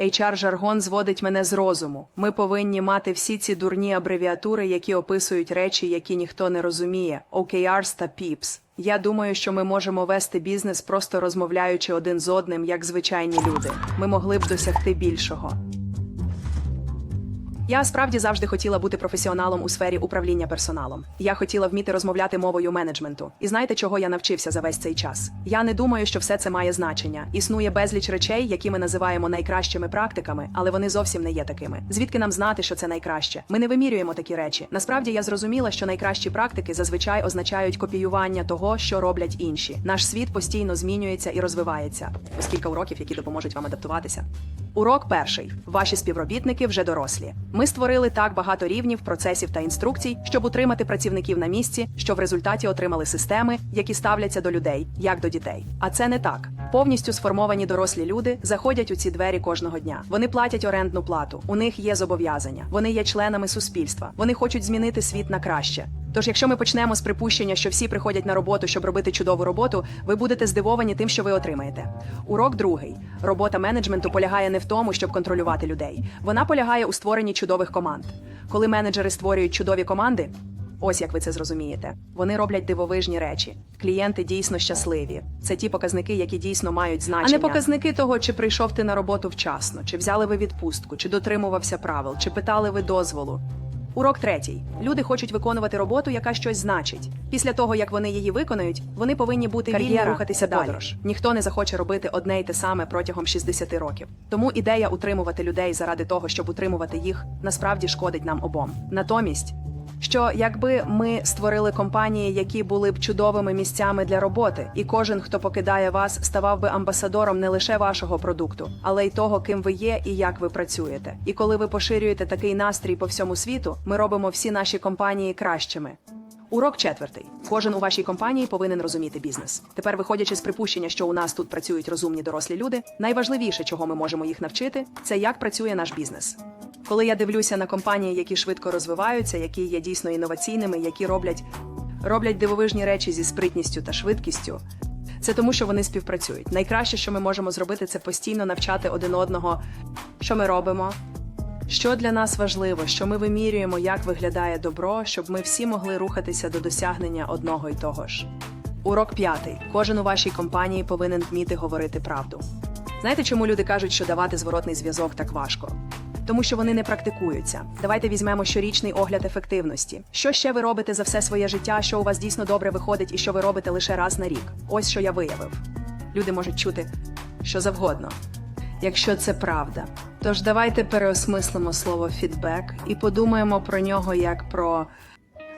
HR-жаргон зводить мене з розуму. Ми повинні мати всі ці дурні абревіатури, які описують речі, які ніхто не розуміє. OKRs та PIPS. Я думаю, що ми можемо вести бізнес, просто розмовляючи один з одним, як звичайні люди. Ми могли б досягти більшого. Я справді завжди хотіла бути професіоналом у сфері управління персоналом. Я хотіла вміти розмовляти мовою менеджменту. І знаєте, чого я навчився за весь цей час? Я не думаю, що все це має значення. Існує безліч речей, які ми називаємо найкращими практиками, але вони зовсім не є такими. Звідки нам знати, що це найкраще? Ми не вимірюємо такі речі. Насправді я зрозуміла, що найкращі практики зазвичай означають копіювання того, що роблять інші. Наш світ постійно змінюється і розвивається. Ось кілька уроків, які допоможуть вам адаптуватися. Урок перший. Ваші співробітники вже дорослі. Ми створили так багато рівнів, процесів та інструкцій, щоб утримати працівників на місці, що в результаті отримали системи, які ставляться до людей, як до дітей. А це не так. Повністю сформовані дорослі люди заходять у ці двері кожного дня. Вони платять орендну плату, у них є зобов'язання, вони є членами суспільства, вони хочуть змінити світ на краще. Тож, якщо ми почнемо з припущення, що всі приходять на роботу, щоб робити чудову роботу, ви будете здивовані тим, що ви отримаєте. Урок другий: робота менеджменту полягає не в тому, щоб контролювати людей. Вона полягає у створенні чудових команд. Коли менеджери створюють чудові команди, ось як ви це зрозумієте, вони роблять дивовижні речі. Клієнти дійсно щасливі. Це ті показники, які дійсно мають значення. А не показники того, чи прийшов ти на роботу вчасно, чи взяли ви відпустку, чи дотримувався правил, чи питали ви дозволу. Урок третій. Люди хочуть виконувати роботу, яка щось значить. Після того, як вони її виконують, вони повинні бути вільні рухатися далі. подорож. Ніхто не захоче робити одне й те саме протягом 60 років. Тому ідея утримувати людей заради того, щоб утримувати їх, насправді шкодить нам обом. Натомість. Що якби ми створили компанії, які були б чудовими місцями для роботи, і кожен, хто покидає вас, ставав би амбасадором не лише вашого продукту, але й того, ким ви є і як ви працюєте. І коли ви поширюєте такий настрій по всьому світу, ми робимо всі наші компанії кращими. Урок четвертий. Кожен у вашій компанії повинен розуміти бізнес. Тепер, виходячи з припущення, що у нас тут працюють розумні дорослі люди, найважливіше, чого ми можемо їх навчити, це як працює наш бізнес. Коли я дивлюся на компанії, які швидко розвиваються, які є дійсно інноваційними, які роблять, роблять дивовижні речі зі спритністю та швидкістю, це тому, що вони співпрацюють. Найкраще, що ми можемо зробити, це постійно навчати один одного, що ми робимо, що для нас важливо, що ми вимірюємо, як виглядає добро, щоб ми всі могли рухатися до досягнення одного й того ж. Урок п'ятий. Кожен у вашій компанії повинен вміти говорити правду. Знаєте, чому люди кажуть, що давати зворотний зв'язок так важко? Тому що вони не практикуються. Давайте візьмемо щорічний огляд ефективності. Що ще ви робите за все своє життя, що у вас дійсно добре виходить і що ви робите лише раз на рік? Ось що я виявив. Люди можуть чути що завгодно, якщо це правда. Тож давайте переосмислимо слово фідбек і подумаємо про нього як про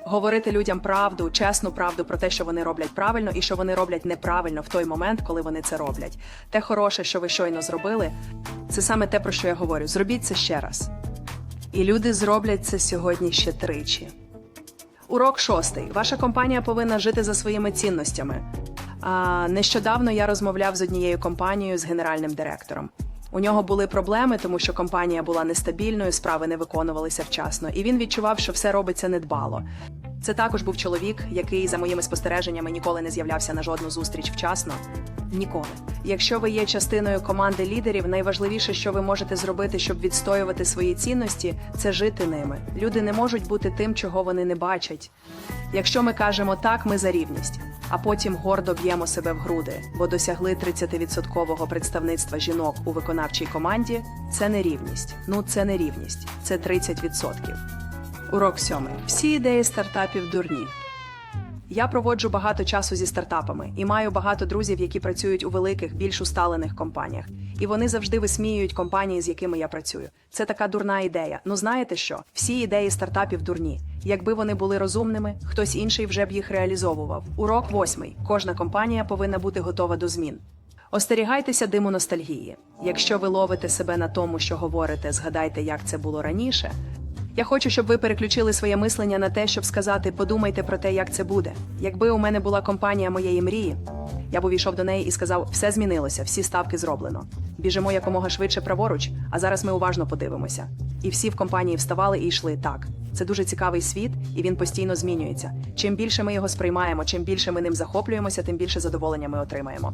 говорити людям правду, чесну правду про те, що вони роблять правильно і що вони роблять неправильно в той момент, коли вони це роблять. Те хороше, що ви щойно зробили, це саме те, про що я говорю. Зробіть це ще раз. І люди зроблять це сьогодні ще тричі. Урок шостий. Ваша компанія повинна жити за своїми цінностями. А, нещодавно я розмовляв з однією компанією з генеральним директором. У нього були проблеми, тому що компанія була нестабільною, справи не виконувалися вчасно, і він відчував, що все робиться недбало. Це також був чоловік, який, за моїми спостереженнями, ніколи не з'являвся на жодну зустріч вчасно. Ніколи. Якщо ви є частиною команди лідерів, найважливіше, що ви можете зробити, щоб відстоювати свої цінності, це жити ними. Люди не можуть бути тим, чого вони не бачать. Якщо ми кажемо так, ми за рівність, а потім гордо б'ємо себе в груди, бо досягли 30% представництва жінок у виконавчій команді, це не рівність. Ну це не рівність, це 30%. Урок сьомий. Всі ідеї стартапів дурні. Я проводжу багато часу зі стартапами і маю багато друзів, які працюють у великих, більш усталених компаніях. І вони завжди висміюють компанії, з якими я працюю. Це така дурна ідея. Ну знаєте що? Всі ідеї стартапів дурні. Якби вони були розумними, хтось інший вже б їх реалізовував. Урок восьмий. Кожна компанія повинна бути готова до змін. Остерігайтеся диму ностальгії. Якщо ви ловите себе на тому, що говорите, згадайте, як це було раніше. Я хочу, щоб ви переключили своє мислення на те, щоб сказати, подумайте про те, як це буде. Якби у мене була компанія моєї мрії, я б увійшов до неї і сказав: все змінилося, всі ставки зроблено. Біжимо якомога швидше праворуч, а зараз ми уважно подивимося. І всі в компанії вставали і йшли так. Це дуже цікавий світ, і він постійно змінюється. Чим більше ми його сприймаємо, чим більше ми ним захоплюємося, тим більше задоволення ми отримаємо.